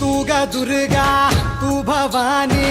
तू ग दुर्गा तू भवानी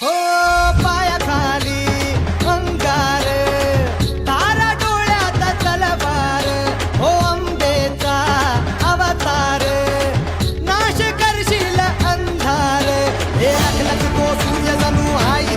हो पायाखाली अंगार तारा डोळ्यात तलवार हो अंबेचा अवतार. नाश करशील अंधार. हे अखलक तो सूर्य जणू आई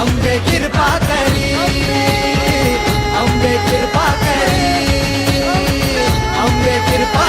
அம்பே கிருபா கரி அம்பே கிருபா கரி அம்பே கிருபா